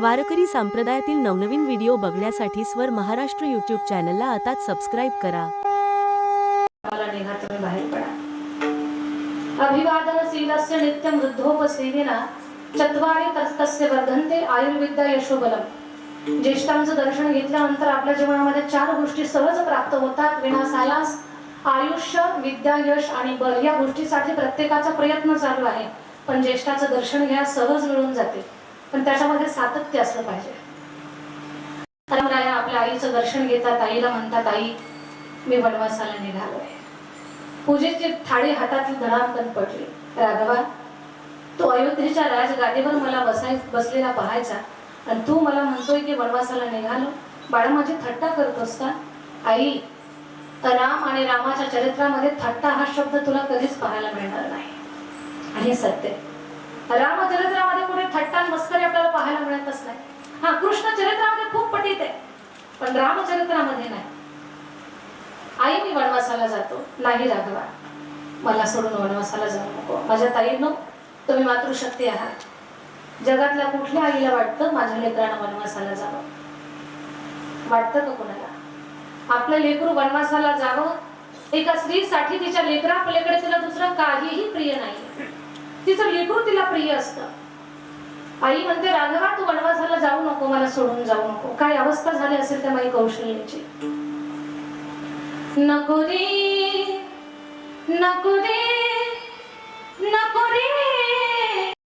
वारकरी संप्रदायातील नवनवीन व्हिडिओ बघण्यासाठी स्वर महाराष्ट्र यूट्यूब चॅनलला आता सबस्क्राईब करा. अभिवादन शीलस्य नित्यम वृद्धोपसेविना चत्वारे तस्तस्य वर्धन्ते आयुर्विद्या यशोबलम. ज्येष्ठांचं दर्शन घेतल्यानंतर आपल्या जीवनामध्ये चार गोष्टी सहज प्राप्त होतात. विनाशालास आयुष्य विद्या यश आणि बल या गोष्टीसाठी प्रत्येकाचा प्रयत्न चालू आहे. पण ज्येष्ठाचं दर्शन घ्या सहज मिळून जाते. पण त्याच्यामध्ये सातत्य असलं पाहिजे. आपल्या आईचं दर्शन घेतात आईला म्हणतात आई मी वनवासाला निघालोय. पूजेची थाळी हातातली धडामकन पडली? राघवा तो अयोध्येच्या राजगादीवर मला बसाय बसलेला पाहायचा. आणि तू मला म्हणतोय की वनवासाला निघालो? बाळा माझी थट्टा करतोस का आई राम आणि रामाच्या चरित्रामध्ये थट्टा हा शब्द तुला कधीच पाहायला मिळणार नाही. आणि हे सत्य. आहे. रामचरित्रामध्ये कुठे थट्टा मस्करी आपल्याला पाहायला मिळतच नाही हा कृष्ण चरित्रामध्ये खूप पटीत आहे पण रामचरित्रामध्ये नाही. आई मी वनवासाला जातो. नाही राघवा मला सोडून वनवासाला जाऊ नको. माझ्या ताईनो तुम्ही मातृशक्ती आहात. जगातल्या कुठल्या आईला वाटतं माझ्या लेकरानं वनवासाला जावं? वाटतं का कोणाला? आपलं लेकरू वनवासाला जावं? एका स्त्रीसाठी तिच्या लेकरा पलीकडे तिला दुसरं काहीही प्रिय नाही तिचं लेकरू तिला प्रिय असतं. आई म्हणते राघवा तू वनवासाला जाऊ नको मला सोडून जाऊ नको. काय अवस्था झाली असेल त्या माई कौशल्याची. नको रे नको रे